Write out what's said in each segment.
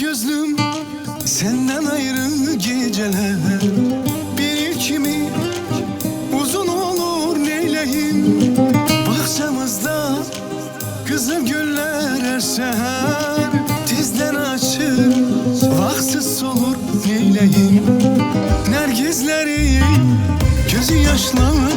gözlüm Senden ayrı geceler. Bir kimi uzun olur neyleyim Bahçemizde kızıl güller her seher Dizler açır vaksız solur neyleyim Nergizleri gözü yaşlanır.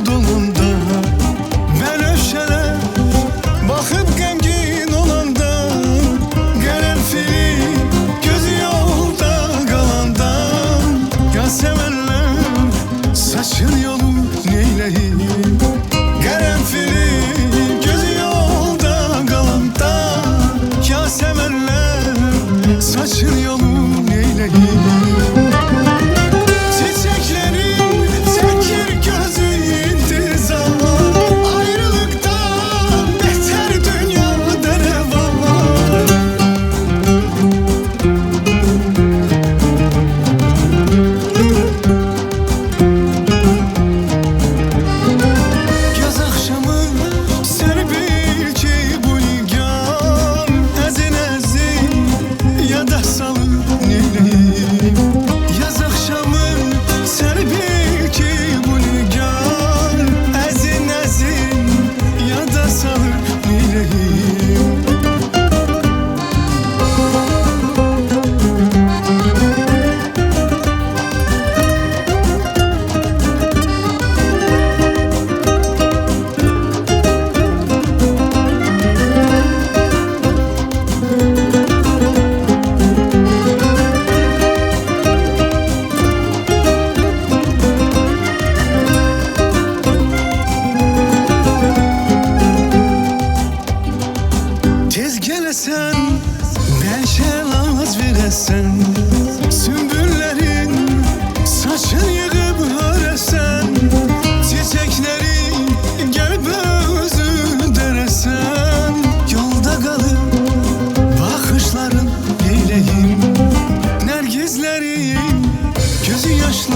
veresen Neşe laz veresen Sümbüllerin saçın yığıp öresen Çiçekleri gelip özü deresen. Yolda kalıp bakışların eyleyim Nergizlerin gözü yaşlı